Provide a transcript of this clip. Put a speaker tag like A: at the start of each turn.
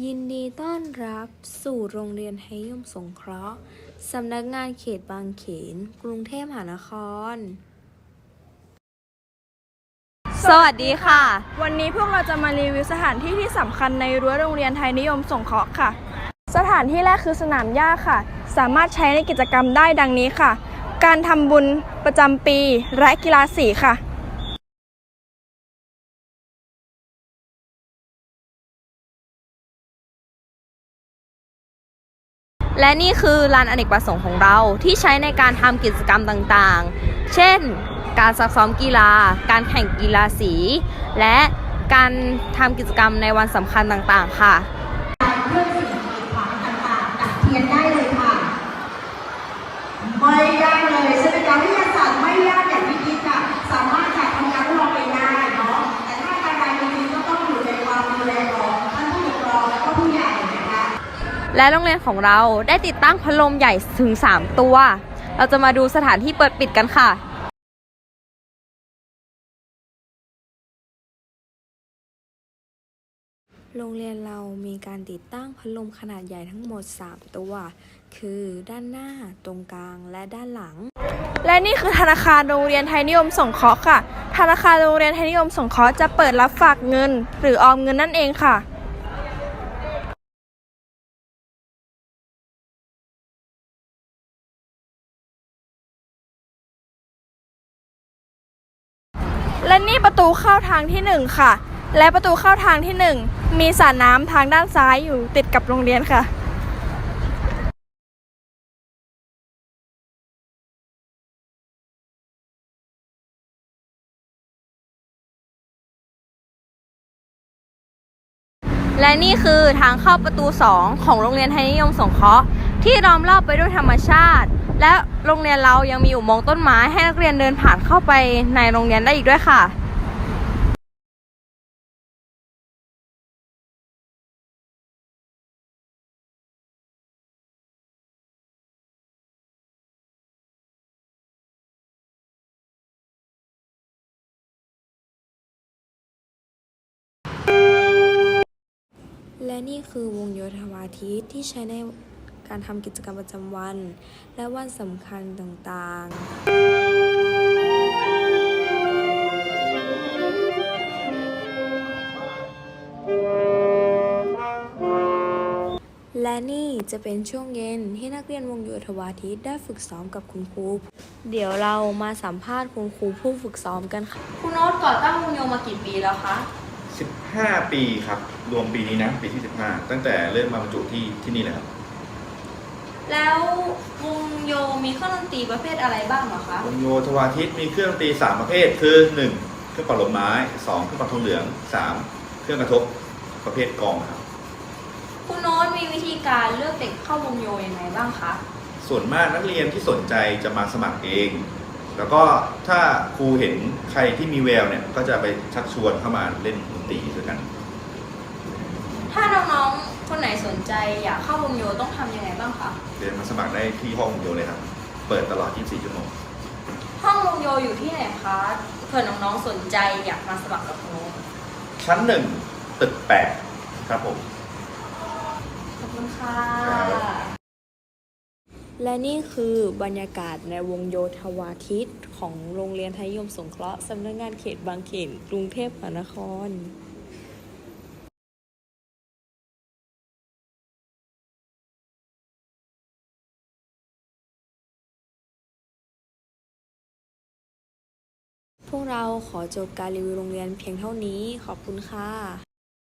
A: ยินดีต้อนรับสู่โรงเรียนไทยยมสงเคราะห์ สำนักงานเขตบางเขน กรุงเทพมหานคร
B: สวัสดีค่ะ
C: วันนี้พวกเราจะมารีวิวสถานที่ที่สำคัญในรั้วโรงเรียนไทยนิยมสงเคราะห์ค่ะ สถานที่แรกคือสนามหญ้าค่ะ สามารถใช้ในกิจกรรมได้ดังนี้ค่ะ การทำบุญประจำปีและกีฬาสีค่ะ
B: และนี่คือลานอเนกประสงค์ของเราที่ใช้ในการทำกิจกรรมต่างๆ เช่น การซักซ้อมกีฬา การแข่งกีฬาสี และการทำกิจกรรมในวันสำคัญต่างๆ ค่ะ และโรงเรียนของเราได้ติดตั้งพัดลมใหญ่ถึง 3 ตัว เราจะมาดูสถานที่เปิดปิดกันค่ะ
A: โรงเรียนเรามีการติดตั้งพัดลมขนาดใหญ่ทั้งหมด 3 ตัว คือด้านหน้า ตรงกลาง และด้านหลัง
C: และนี่คือธนาคารโรงเรียนไทยนิยมสงเคราะห์ค่ะ ธนาคารโรงเรียนไทยนิยมสงเคราะห์จะเปิดรับฝากเงิน หรือออมเงินนั่นเองค่ะ และนี่ประตูเข้าทางที่หนึ่งค่ะ และประตูเข้าทางที่หนึ่งมีสระน้ำทางด้านซ้ายอยู่ติดกับโรงเรียนค่ะ
B: และนี่คือทางเข้าประตู 2 ของโรงเรียนไทยนิยมสงเคราะห์ที่ล้อมรอบไปด้วยธรรมชาติ และโรงเรียนเรายังมีอุโมงค์ต้นไม้ให้นักเรียนเดินผ่านเข้าไปในโรงเรียนได้อีกด้วยค่ะ
A: และนี่คือวงโยธวาทิตที่ใช้ใน การทำกิจกรรมประจำวัน และวันสำคัญต่างๆและนี่จะเป็นช่วงเย็นที่นักเรียนวงโยธวาทิตได้ฝึกซ้อมกับคุณครู เดี๋ยวเรามาสัมภาษณ์คุณครูผู้ฝึกซ้อมกันค่ะ
B: คุณโน้ตก่อตั้งวงโยมากี่ปีแล้วคะ
D: 15 ปีครับ รวมปีนี้นะ ปีที่ 15 ตั้งแต่เริ่มมาบรรจุที่ที่นี่เลยครับ
B: แล้ววงโยมีเครื่องดนตรีประเภทอะไรบ้างเหรอคะ
D: วงโยธวาทิตมีเครื่องดนตรี3ประเภทคือ1เครื่องเป่าลมไม้2เครื่องเป่าทองเหลือง3เครื่องกระทบประเภทกลองครับ
B: คุณโน้ตมีวิธีการเลือกเด็กเข้าวงโยยังไงบ้างคะ
D: ส่วนมากนักเรียนที่สนใจจะมาสมัครเอง แล้วก็ถ้าครูเห็นใครที่มีแววเนี่ยก็จะไปชักชวนเข้ามาเล่นดนตรีด้วยกัน
B: ถ้าน้องๆ คนไหนสนใจอยากเข้าวงโยต้องทำยังไงบ้างคะ
D: เดินมาสมัครได้ที่ห้องวงโยเลยครับ เปิดตลอด 24 ชั่วโมง
B: ห้องวงโยอยู่ที่ไหนคะเผื่อน้องๆสนใจอยากมาสมัครกับคุณโน้ต
D: ชั้น1ตึก 8 ครับผม
B: ขอบคุณค่ะ
D: ครับ
A: และนี่คือบรรยากาศในวงโยธวาทิตของโรงเรียนไทยยมสงเคราะห์สำนักงานเขตบางเขนกรุงเทพมหานคร พวกเราขอจบการรีวิวโรงเรียนเพียงเท่านี้ขอบคุณค่ะ